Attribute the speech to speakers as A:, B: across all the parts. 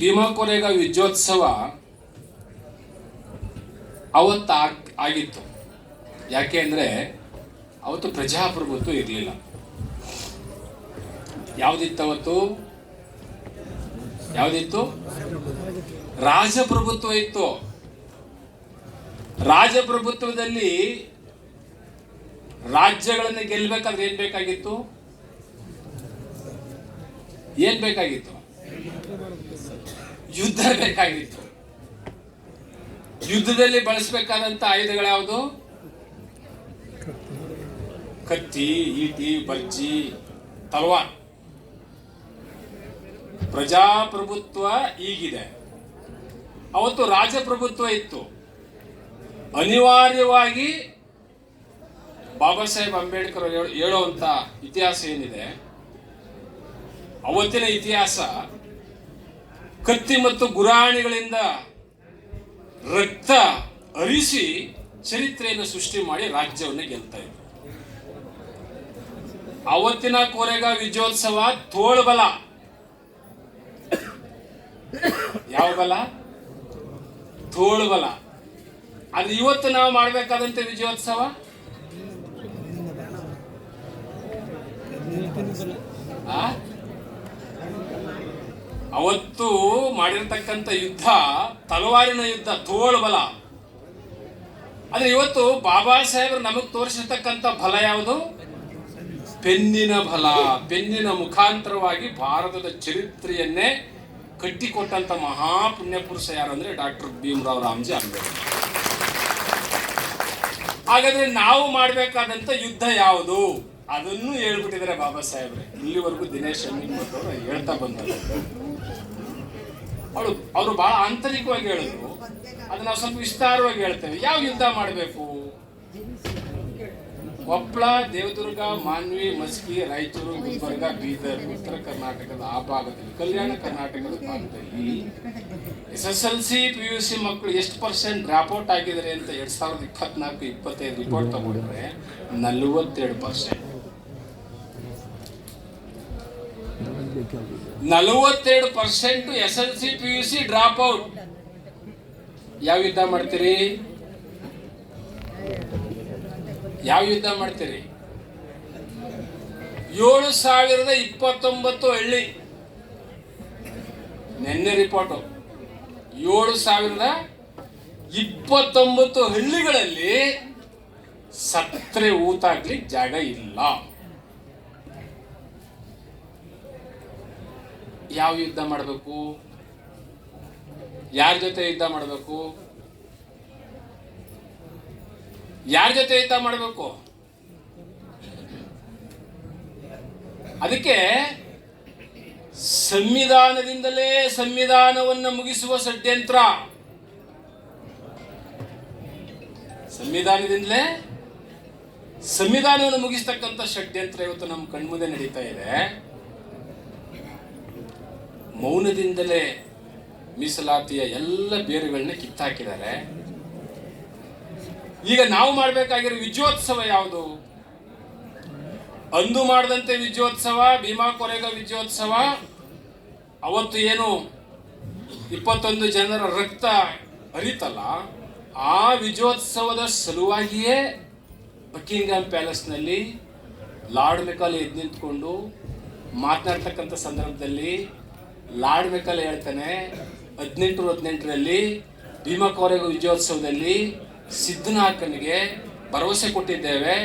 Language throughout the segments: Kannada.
A: ಭೀಮಾ ಕೊರೆಗ ವಿಜಯೋತ್ಸವ ಅವತ್ತು ಆಗಿತ್ತು. ಯಾಕೆ ಅಂದರೆ ಅವತ್ತು ಪ್ರಜಾಪ್ರಭುತ್ವ ಇರಲಿಲ್ಲ. ಯಾವುದಿತ್ತು ಅವತ್ತು ಯಾವುದಿತ್ತು? ರಾಜಪ್ರಭುತ್ವ ಇತ್ತು. ರಾಜಪ್ರಭುತ್ವದಲ್ಲಿ ರಾಜ್ಯಗಳನ್ನು ಗೆಲ್ಲಬೇಕಾದ್ರೆ ಏನ್ ಬೇಕಾಗಿತ್ತು? ಏನ್ ಬೇಕಾಗಿತ್ತು? ಯುದ್ಧ ಬೇಕಾಗಿತ್ತು ಯುದ್ಧದಲ್ಲಿ ಬಳಸಬೇಕಾದಂತ ಆಯುಧಗಳು ಯಾವುದು ಕತ್ತಿ, ಈಟಿ, ಬರ್ಜಿ ತಲವಾರ್ ಪ್ರಜಾಪ್ರಭುತ್ವ ಈಗಿದೆ. ಅವತ್ತು ರಾಜಪ್ರಭುತ್ವ ಇತ್ತು. ಅನಿವಾರ್ಯವಾಗಿ ಬಾಬಾ ಸಾಹೇಬ್ ಅಂಬೇಡ್ಕರ್ ಅವ್ರು ಹೇಳೋ- ಹೇಳುವಂತ ಇತಿಹಾಸ ಏನಿದೆ? ಅವತ್ತಿನ ಇತಿಹಾಸ ಕತ್ತಿ ಮತ್ತು ಗುರಾಣಿಗಳಿಂದ ರಕ್ತ ಅರಿಸಿ ಚರಿತ್ರೆಯನ್ನು ಸೃಷ್ಟಿ ಮಾಡಿ ರಾಜ್ಯವನ್ನು ಗೆಲ್ತಾ ಇದ್ರು. ಅವತ್ತಿನ ಕೋರೆಗ ವಿಜಯೋತ್ಸವ ತೋಳ್ಬಲ ಯಾವ ಬಲ? ತೋಳ್ಬಲ ಅದು ಇವತ್ತು ನಾವು ಮಾಡಬೇಕಾದಂತೆ ವಿಜಯೋತ್ಸವ? ಆ? ಅವತ್ತು ಮಾಡಿರತಕ್ಕಂಥ ಯುದ್ಧ ತಲವಾರಿನ ಯುದ್ಧ ತೋಳು ಬಲ ಆದರೆ ಇವತ್ತು ಬಾಬಾ ಸಾಹೇಬರು ನಮಗೆ ತೋರಿಸಿರ್ತಕ್ಕಂಥ ಬಲ ಯಾವುದು ಪೆನ್ನಿನ ಬಲ ಪೆನ್ನಿನ ಮುಖಾಂತರವಾಗಿ ಭಾರತದ ಚರಿತ್ರೆಯನ್ನೇ ಕಟ್ಟಿಕೊಟ್ಟಂಥ ಮಹಾ ಪುಣ್ಯಪುರುಷ ಯಾರಂದ್ರೆ ಡಾಕ್ಟರ್ ಭೀಮರಾವ್ ರಾಮ್ಜಿ ಅಂಬೇಡ್ಕರ್ ಹಾಗಾದ್ರೆ ನಾವು ಮಾಡಬೇಕಾದಂಥ ಯುದ್ಧ ಯಾವುದು ಅದನ್ನು ಹೇಳ್ಬಿಟ್ಟಿದ್ದಾರೆ ಬಾಬಾ ಸಾಹೇಬ್ರೆ ಇಲ್ಲಿವರೆಗೂ ದಿನೇಶ್ ಶೆಟ್ಟಿಮಠ್ ಅವರು ಹೇಳ್ತಾ ಬಂದರು ಅವಳು ಅವರು ಬಹಳ ಆಂತರಿಕವಾಗಿ ಹೇಳಿದ್ರು. ಅದು ನಾವು ಸ್ವಲ್ಪ ವಿಸ್ತಾರವಾಗಿ ಹೇಳ್ತೇವೆ. ಯಾವ ಯುದ್ಧ ಮಾಡಬೇಕು? ಕೊಪ್ಪಳ ದೇವದುರ್ಗ, ಮಾನ್ವಿ, ಮಸ್ಕಿ, ರಾಯಚೂರು, ಗುಲ್ಬರ್ಗ, ಬೀದರ್, ಉತ್ತರ ಕರ್ನಾಟಕದ ಆ ಭಾಗದಲ್ಲಿ, ಕಲ್ಯಾಣ ಕರ್ನಾಟಕದ ಭಾಗದಲ್ಲಿ S S L C, P U C ಮಕ್ಕಳು ಎಷ್ಟು ಪರ್ಸೆಂಟ್ ಡ್ರಾಪ್ಔಟ್ ಆಗಿದ್ದಾರೆ ಅಂತ ಎರಡ್ ಸಾವಿರದ ಇಪ್ಪತ್ನಾಲ್ಕು, ಇಪ್ಪತ್ತೈದು ರಿಪೋರ್ಟ್ ತಗೊಂಡ್ರೆ ನಲವತ್ತೆರಡು ಪರ್ಸೆಂಟ್. ನಲವತ್ತೆರಡು percent S L C P U C drop out ಯಾವ ಯುದ್ಧ ಮಾಡ್ತೀರಿ? ಯಾವ ಯುದ್ಧ ಮಾಡ್ತೀರಿ? ಏಳು ಸಾವಿರದ ಇಪ್ಪತ್ತೊಂಬತ್ತು ಹಳ್ಳಿ. ನಿನ್ನೆ ರಿಪೋರ್ಟು ಏಳು ಸಾವಿರದ ಇಪ್ಪತ್ತೊಂಬತ್ತು ಹಳ್ಳಿಗಳಲ್ಲಿ ಸತ್ರೆ ಊತಾಗ್ಲಿಕ್ಕೆ ಜಾಗ ಇಲ್ಲ. ಯಾವ ಯುದ್ಧ ಮಾಡಬೇಕು? ಯಾರ ಜೊತೆ ಯುದ್ಧ ಮಾಡಬೇಕು? ಯಾರ ಜೊತೆ ಯುದ್ಧ ಮಾಡಬೇಕು? ಅದಕ್ಕೆ ಸಂವಿಧಾನದಿಂದಲೇ ಸಂವಿಧಾನವನ್ನು ಮುಗಿಸುವ ಷಡ್ಯಂತ್ರ. ಸಂವಿಧಾನದಿಂದಲೇ ಸಂವಿಧಾನವನ್ನು ಮುಗಿಸ್ತಕ್ಕಂಥ ಷಡ್ಯಂತ್ರ ಇವತ್ತು ನಮ್ಮ ಕಣ್ಮುಂದೆ ನಡೀತಾ ಇದೆ. ಮೌನದಿಂದಲೇ ಮೀಸಲಾತಿಯ ಎಲ್ಲ ಬೇರುಗಳನ್ನ ಕಿತ್ತಾಕಿದ್ದಾರೆ. ಈಗ ನಾವು ಮಾಡಬೇಕಾಗಿರೋ ವಿಜಯೋತ್ಸವ ಯಾವುದು? ಅಂದು ಮಾಡದಂತೆ ವಿಜಯೋತ್ಸವ, ಭೀಮಾ ಕೊರೆಗ ವಿಜಯೋತ್ಸವ, ಅವತ್ತು ಏನು ಇಪ್ಪತ್ತೊಂದು ಜನರ ರಕ್ತ ಹರಿತಲ್ಲ, ಆ ವಿಜಯೋತ್ಸವದ ಸಲುವಾಗಿಯೇ ಪ್ಯಾಲೆಸ್ ಪ್ಯಾಲೇಸ್ನಲ್ಲಿ ಲಾರ್ಡ್ ಮೆಕಾಲೆ ಎದ್ದು ನಿಂತ್ಕೊಂಡು ಮಾತನಾಡ್ತಕ್ಕಂಥ ಸಂದರ್ಭದಲ್ಲಿ ಲಾರ್ಡ್ ಮೆಕಲ್ ಹೇಳ್ತಾನೆ, ಹದಿನೆಂಟು ಹದಿನೆಂಟರಲ್ಲಿ ಭೀಮಾ ಕೊರೆಗ ವಿಜಯೋತ್ಸವದಲ್ಲಿ ಸಿದ್ದನಾಕನಿಗೆ ಭರವಸೆ ಕೊಟ್ಟಿದ್ದೇವೆ.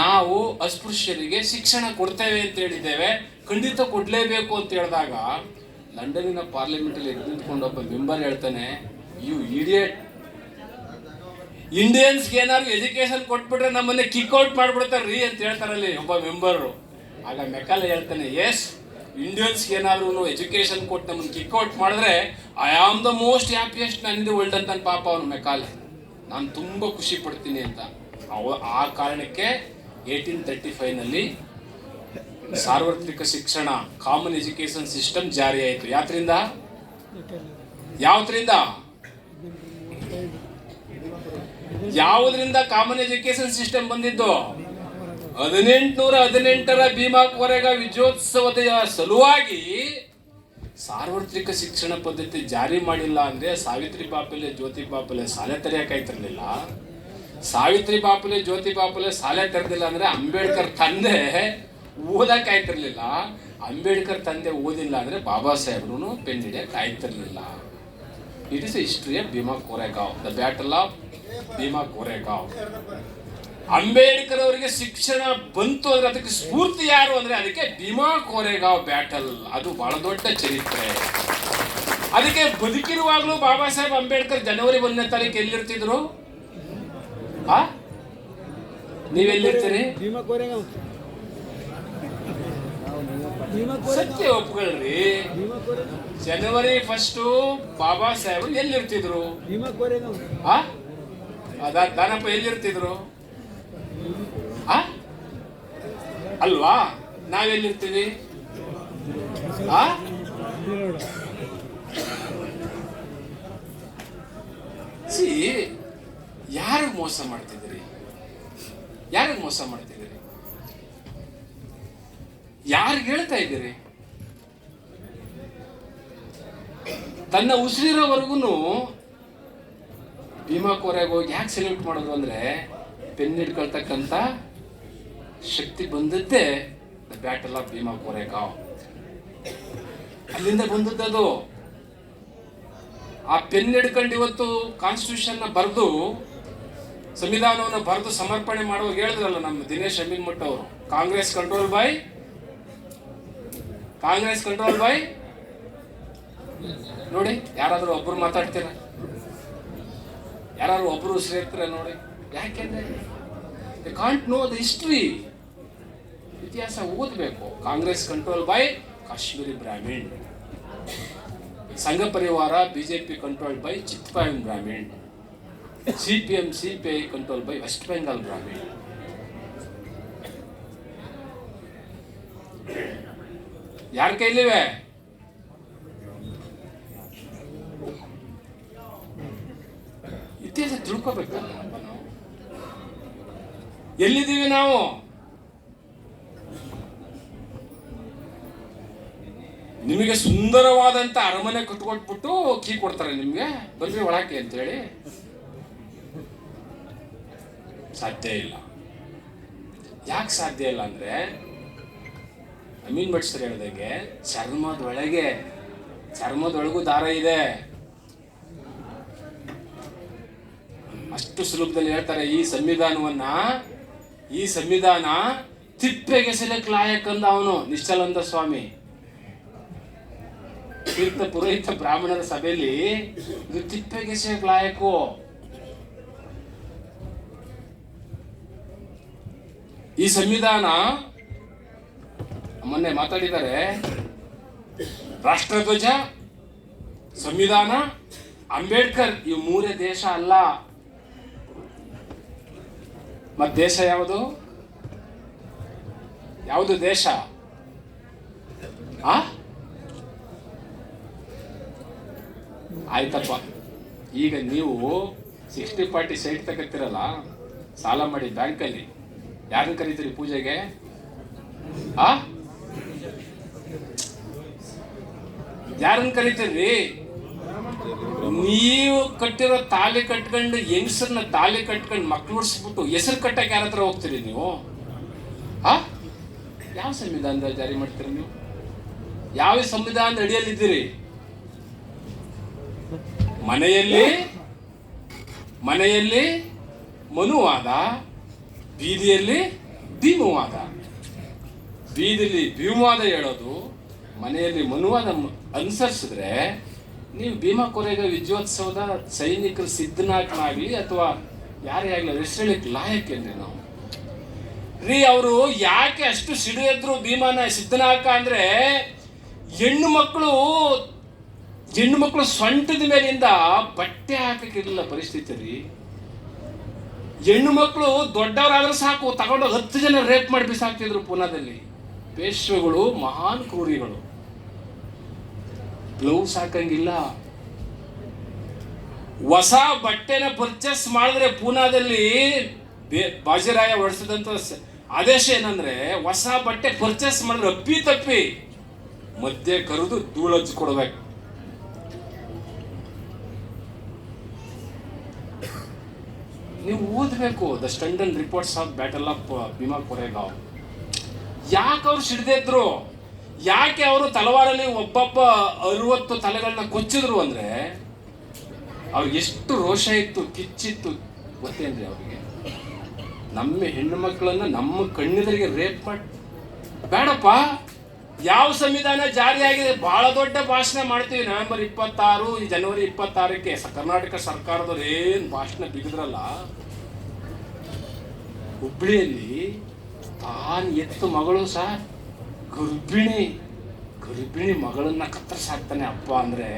A: ನಾವು ಅಸ್ಪೃಶ್ಯರಿಗೆ ಶಿಕ್ಷಣ ಕೊಡ್ತೇವೆ ಅಂತ ಹೇಳಿದ್ದೇವೆ. ಖಂಡಿತ ಕೊಡಲೇಬೇಕು ಅಂತ ಹೇಳಿದಾಗ ಲಂಡನ್ನಿನ ಪಾರ್ಲಿಮೆಂಟಲ್ಲಿ ಎದ್ದು ನಿಂತ್ಕೊಂಡು ಒಬ್ಬ ಮೆಂಬರ್ ಹೇಳ್ತಾನೆ ಯು ಇಡಿಯಟ್ ಇಂಡಿಯನ್ಸ್ಗೆ ಏನಾದ್ರು ಎಜುಕೇಶನ್ ಕೊಟ್ಬಿಟ್ರೆ ನಮ್ಮನ್ನ ಕಿಕ್ಔಟ್ ರೀ ಅಂತ ಹೇಳ್ತಾರಲ್ಲಿ ಒಬ್ಬ ಮೆಂಬರು. ಆಗ ಮೆಕಾಲೆ ಹೇಳ್ತಾನೆ ಎಸ್ ಇಂಡಿಯನ್ಸ್ಗೆ ಏನಾದ್ರು ಎಜುಕೇಶನ್ ಕೊಟ್ಟು ನಮ್ಮನ್ನು ಕಿಕ್ಔಟ್ ಮಾಡಿದ್ರೆ I am the most happiest in world ಅಂತ ಪಾಪ ಅವ್ರ ಮೆಕಾಲೆ ನಾನು ತುಂಬ ಖುಷಿ ಪಡ್ತೀನಿ ಅಂತ. ಅವ ಆ ಕಾರಣಕ್ಕೆ ಏಯ್ಟೀನ್ ತರ್ಟಿ ಫೈವ್ನಲ್ಲಿ ಸಾರ್ವತ್ರಿಕ ಶಿಕ್ಷಣ ಕಾಮನ್ ಎಜುಕೇಶನ್ ಸಿಸ್ಟಮ್ ಜಾರಿ ಆಯಿತು. ಯಾತ್ರಿಂದ? ಯಾವ್ದ್ರಿಂದ ಯಾವುದರಿಂದ ಕಾಮನ್ ಎಜುಕೇಶನ್ ಸಿಸ್ಟಮ್ ಬಂದಿದ್ದು? ಹದಿನೆಂಟುನೂರ ಹದಿನೆಂಟರ ಭೀಮಾ ಕೊರೆಗ ವಿಜಯೋತ್ಸವದ ಸಲುವಾಗಿ ಸಾರ್ವತ್ರಿಕ ಶಿಕ್ಷಣ ಪದ್ಧತಿ ಜಾರಿ ಮಾಡಿಲ್ಲ ಅಂದ್ರೆ ಸಾವಿತ್ರಿ ಬಾಪಲೆ, ಜ್ಯೋತಿ ಬಾಪಲೆ ಶಾಲೆ ತೆರೆಯಕ್ಕಾಯ್ತಿರ್ಲಿಲ್ಲ ಸಾವಿತ್ರಿ ಬಾಪಲೆ, ಜ್ಯೋತಿ ಬಾಪಲೆ ಶಾಲೆ ತೆರೆದಿಲ್ಲ ಅಂದ್ರೆ ಅಂಬೇಡ್ಕರ್ ತಂದೆ ಓದಕ್ಕಾಯ್ತಿರಲಿಲ್ಲ ಅಂಬೇಡ್ಕರ್ ತಂದೆ ಓದಿಲ್ಲ ಅಂದ್ರೆ ಬಾಬಾ ಸಾಹೇಬ್ರು ಪೆನ್ ಹಿಡಿಯಕ್ಕೆ ಆಯ್ತಿರ್ಲಿಲ್ಲ. It is history of Bhima Koregaon the battle of Bhima Koregaon Ambedkar ಅವರಿಗೆ ಶಿಕ್ಷಣ ಬಂತು ಅಂದ್ರೆ ಅದಕ್ಕೆ ಸ್ಫೂರ್ತಿ ಯಾರು ಅಂದ್ರೆ ಅದಕ್ಕೆ ಭೀಮಾ ಕೋರೆಗಾವ್ ಬ್ಯಾಟಲ್. ಅದು ಬಹಳ ದೊಡ್ಡ ಚರಿತ್ರೆ. ಅದಕ್ಕೆ ಬದುಕಿರುವಾಗಲೂ ಬಾಬಾ ಸಾಹೇಬ್ ಅಂಬೇಡ್ಕರ್ ಜನವರಿ ಒಂದನೇ ತಾರೀಕು ಎಲ್ಲಿರ್ತಿದ್ರು? ಆ? ನೀವೆಲ್ಲಿರ್ತೀರಿ ಸತ್ಯ ಒಪ್ಕೊಳ್ರಿ. ಜನವರಿ ಫಸ್ಟ್ ಬಾಬಾ ಸಾಹೇಬ್ ಎಲ್ಲಿರ್ತಿದ್ರು? ಆ? ಅದ ದಾನಪ್ಪ ಎಲ್ಲಿರ್ತಿದ್ರು? ಆ? ಅಲ್ವಾ? ನಾವೆಲ್ಲಿರ್ತೀವಿ? ಆ? ಸಿ ಯಾರು ಮೋಸ ಮಾಡ್ತಿದ್ದೀರಿ? ಯಾರಿಗೆ ಮೋಸ ಮಾಡ್ತಿದ್ದೀರಿ? ಯಾರು ಹೇಳ್ತಾ ಇದ್ದೀರಿ? ತನ್ನ ಉಸಿರಿರೋವರೆಗೂ ಭೀಮಾ ಕೋರೆಗೆ ಹೋಗಿ ಯಾಕೆ ಸೆಲೆಕ್ಟ್ ಮಾಡೋದು ಅಂದ್ರೆ, ಪೆನ್ ಶಕ್ತಿ ಬಂದದ್ದೇ ಬ್ಯಾಟಲ್ ಆಫ್ ಭೀಮಾ ಕೋರೆಗಾಂವ್ ಅಲ್ಲಿಂದ ಬಂದದ್ದದು ಆ ಪೆನ್ ಹಿಡ್ಕೊಂಡು ಇವತ್ತು ಕಾನ್ಸ್ಟಿಟ್ಯೂಷನ್ ಬರೆದು, ಸಂವಿಧಾನವನ್ನು ಬರೆದು ಸಮರ್ಪಣೆ ಮಾಡುವಾಗ ಹೇಳಿದ್ರಲ್ಲ ನಮ್ಮ ದಿನೇಶ್ ಅಮೀನ್ ಮಠ ಅವರು, Congress control by Congress control by ನೋಡಿ, ಯಾರಾದರೂ ಒಬ್ರು ಮಾತಾಡ್ತೀರ? ಯಾರಾದ್ರೂ ಒಬ್ರು ಸೇರ್ತಾರೆ ನೋಡಿ? ಯಾಕೆಂದ್ರೆ ಕಾಂಟ್ ನೋ ದ ಹಿಸ್ಟ್ರಿ ಇತಿಹಾಸ ಓದಬೇಕು. Congress control by Kashmiri Brahmin. Sangh Parivar B J P control by Chitpavan Brahmin. C P M C P I control by West Bengal Brahmin. ಯಾರ ಕೈಲಿವೆ ಇತಿಹಾಸ ತಿಳ್ಕೊಬೇಕಲ್ಲ ಎಲ್ಲಿದ್ದೀವಿ ನಾವು? ನಿಮಗೆ ಸುಂದರವಾದಂತ ಅರಮನೆ ಕಟ್ಕೊಟ್ಬಿಟ್ಟು ಕೀ ಕೊಡ್ತಾರೆ ನಿಮಗೆ? ಬನ್ರಿ ಒಳಕ್ಕೆ ಅಂತೇಳಿ. ಸಾಧ್ಯ ಇಲ್ಲ. ಯಾಕೆ ಸಾಧ್ಯ ಇಲ್ಲ ಅಂದ್ರೆ, ಅಮೀನ್ ಭಟ್ ಸರ್ ಹೇಳ್ದಂಗೆ ಚರ್ಮದೊಳಗೆ, ಚರ್ಮದೊಳಗೂ ದಾರ ಇದೆ. ಅಷ್ಟು ಸುಲಭದಲ್ಲಿ ಹೇಳ್ತಾರೆ, ಈ ಸಂವಿಧಾನವನ್ನ ಈ ಸಂವಿಧಾನ ತಿಪ್ಪೆಗೆಸಲಕ್ಕೆ ಲಾಯಕ್ ಅಂದ ಅವನು ನಿಶ್ಚಲಂದ ಸ್ವಾಮಿ. ತೀರ್ಥ ಪುರೋಹಿತ ಬ್ರಾಹ್ಮಣರ ಸಭೆಯಲ್ಲಿ ಇದು ತಿಪ್ಪೆಗೆಸೆಯಕ್ ಲಾಯಕು ಈ ಸಂವಿಧಾನ, ಮೊನ್ನೆ ಮಾತಾಡಿದ್ದಾರೆ, ರಾಷ್ಟ್ರಧ್ವಜ, ಸಂವಿಧಾನ, ಅಂಬೇಡ್ಕರ್ ಈ ಮೂರೇ ದೇಶ ಅಲ್ಲ. ಮತ್ ದೇಶ ಯಾವುದು? ಯಾವುದು ದೇಶ? ಆಯ್ತಪ್ಪ. ಈಗ ನೀವು ಸಿಕ್ಸ್ಟಿ ಫಾರ್ಟಿ ಸೈಟ್ ತಗೋತಿರಲ್ಲ, ಸಾಲ ಮಾಡಿ ಬ್ಯಾಂಕಲ್ಲಿ ಯಾರನ್ನ ಕರೀತೀರಿ ಪೂಜೆಗೆ? ಆ? ಯಾರನ್ನ ಕರೀತೀರಿ? ನೀವು ಕಟ್ಟಿರೋ ತಾಲಿ ಕಟ್ಕೊಂಡು ಹೆಂಗಸರನ್ನ ತಾಲಿ ಕಟ್ಕೊಂಡು ಮಕ್ಳು ಉಡ್ಸ್ಬಿಟ್ಟು ಹೆಸರು ಕಟ್ಟಕ್ಕೆ ಯಾರ ಹತ್ರ ಹೋಗ್ತೀರಿ ನೀವು? ಆ ಯಾವ ಸಂವಿಧಾನದಲ್ಲಿ ಜಾರಿ ಮಾಡ್ತೀರಿ ನೀವು? ಯಾವ ಸಂವಿಧಾನದ ಅಡಿಯಲ್ಲಿದ್ದೀರಿ ಮನೆಯಲ್ಲಿ ಮನೆಯಲ್ಲಿ ಮನುವಾದ, ಬೀದಿಯಲ್ಲಿ ಭೀಮವಾದ. ಬೀದಿಲಿ ಭೀಮವಾದ ಹೇಳೋದು ಮನೆಯಲ್ಲಿ ಮನುವಾದ ಅನುಸರಿಸಿದ್ರೆ ನೀವು ಭೀಮಾ ಕೊರೆಗ ವಿಜಯೋತ್ಸವದ ಸೈನಿಕರು ಸಿದ್ಧನಾಗ್ಲಾಗ್ಲಿ ಅಥವಾ ಯಾರೇ ಆಗಲಿ ಹೆಸರಳಿಕ್ ಲಾಯಕ್ಕೇನ್ರಿ ನಾವು? ರೀ, ಅವರು ಯಾಕೆ ಅಷ್ಟು ಸಿಡು ಎದ್ರು ಭೀಮಾನ ಸಿದ್ಧನಾಕ ಅಂದ್ರೆ ಹೆಣ್ಣು ಮಕ್ಕಳು ಹೆಣ್ಣು ಮಕ್ಕಳು ಸೊಂಟದ ಮೇಲಿಂದ ಬಟ್ಟೆ ಹಾಕಕ್ಕಿರಲಿಲ್ಲ ಪರಿಸ್ಥಿತಿ ರೀ. ಹೆಣ್ಣು ಮಕ್ಕಳು ದೊಡ್ಡವರಾದ್ರೆ ಸಾಕು ತಗೊಂಡು ಹತ್ತು ಜನ ರೇಪ್ ಮಾಡಿ ಬಿಸಾಕ್ತಿದ್ರು ಪೂನಾದಲ್ಲಿ. ಪೇಶ್ವೆಗಳು, ಮಹಾನ್ ಕ್ರೂರಿಗಳು. ಬ್ಲೌಸ್ ಹಾಕಂಗಿಲ್ಲ ಹೊಸ ಬಟ್ಟೆನ ಪರ್ಚೇಸ್ ಮಾಡಿದ್ರೆ ಪೂನಾದಲ್ಲಿ ಬಾಜಿರಾಯ ಹೊಡಿಸಿದಂತ ಆದೇಶ ಏನಂದ್ರೆ ಹೊಸ ಬಟ್ಟೆ ಪರ್ಚೇಸ್ ಮಾಡಿದ್ರೆ ಅಪ್ಪಿ ತಪ್ಪಿ ಮಧ್ಯೆ ಕರೆದು ಧೂಳಜ್ಜು ಕೊಡಬೇಕು. ನೀವು ಓದಬೇಕು the ಸ್ಟಂಡನ್ reports of battle of Bhima Koregaon ಯಾಕೆ ಅವ್ರು ಸಿಡ್ದಿದ್ರು ಯಾಕೆ ಅವರು ತಲವಾರಲ್ಲಿ ಒಬ್ಬೊಬ್ಬ ಅರುವತ್ತು ತಲೆಗಳನ್ನ ಕೊಚ್ಚಿದ್ರು ಅಂದ್ರೆ ಅವ್ರಿಗೆ ಎಷ್ಟು ರೋಷ ಇತ್ತು, ಕಿಚ್ಚಿತ್ತು ಗೊತ್ತೇನ್ರಿ ಅವರಿಗೆ? ನಮ್ಮ ಹೆಣ್ಣು ಮಕ್ಕಳನ್ನ ನಮ್ಮ ಕಣ್ಣಿದರಿಗೆ ರೇಪ್ ಮಾಡಿ, ಬೇಡಪ್ಪ. ಯಾವ ಸಂವಿಧಾನ ಜಾರಿಯಾಗಿದೆ? ಬಹಳ ದೊಡ್ಡ ಭಾಷಣ ಮಾಡ್ತೀವಿ. ನವೆಂಬರ್ ಇಪ್ಪತ್ತಾರು, ಈ ಜನವರಿ ಇಪ್ಪತ್ತಾರಕ್ಕೆ ಕರ್ನಾಟಕ ಸರ್ಕಾರದವ್ರು ಏನ್ ಭಾಷಣ ಬಿಗಿದ್ರಲ್ಲ, ಹುಬ್ಳಿಯಲ್ಲಿ ತಾನು ಎತ್ತು ಮಗಳು ಸರ್ ಗರ್ಭಿಣಿ ಗರ್ಭಿಣಿ ಮಗಳನ್ನ ಕತ್ತರಿಸಾಕ್ತಾನೆ ಅಪ್ಪ ಅಂದ್ರೆ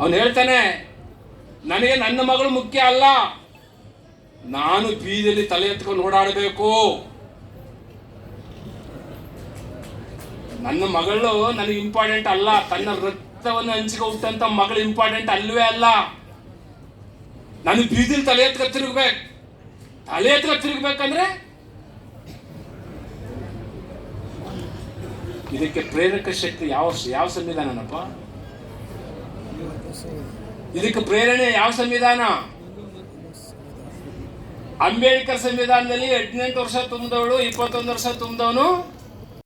A: ಅವನು ಹೇಳ್ತಾನೆ, ನನಗೆ ನನ್ನ ಮಗಳು ಮುಖ್ಯ ಅಲ್ಲ. ನಾನು ಬೀದಿಯಲ್ಲಿ ತಲೆ ಎತ್ಕೊಂಡು ಓಡಾಡಬೇಕು. ನನ್ನ ಮಗಳು ನನಗೆ ಇಂಪಾರ್ಟೆಂಟ್ ಅಲ್ಲ. ತನ್ನ ರಕ್ತವನ್ನು ಹಂಚಿಗೆ ಹುಟ್ಟಂತ ಮಗಳು ಇಂಪಾರ್ಟೆಂಟ್ ಅಲ್ವೇ ಅಲ್ಲ. ನಾನು ಬೀದಿಲಿ ತಲೆ ಎತ್ಕ ತಿರುಗ್ಬೇಕು. ತಲೆ ಎತ್ಕ ತಿರುಗ್ಬೇಕಂದ್ರೆ ಇದಕ್ಕೆ ಪ್ರೇರಕ ಶಕ್ತಿ ಯಾವ ಯಾವ ಸಂವಿಧಾನನಪ್ಪ? ಇದಕ್ಕೆ ಪ್ರೇರಣೆ ಯಾವ ಸಂವಿಧಾನ? ಅಂಬೇಡ್ಕರ್ ಸಂವಿಧಾನದಲ್ಲಿ ಹದಿನೆಂಟು ವರ್ಷ ತುಂಬಿದವಳು, ಇಪ್ಪತ್ತೊಂದು ವರ್ಷ ತುಂಬಿದವನು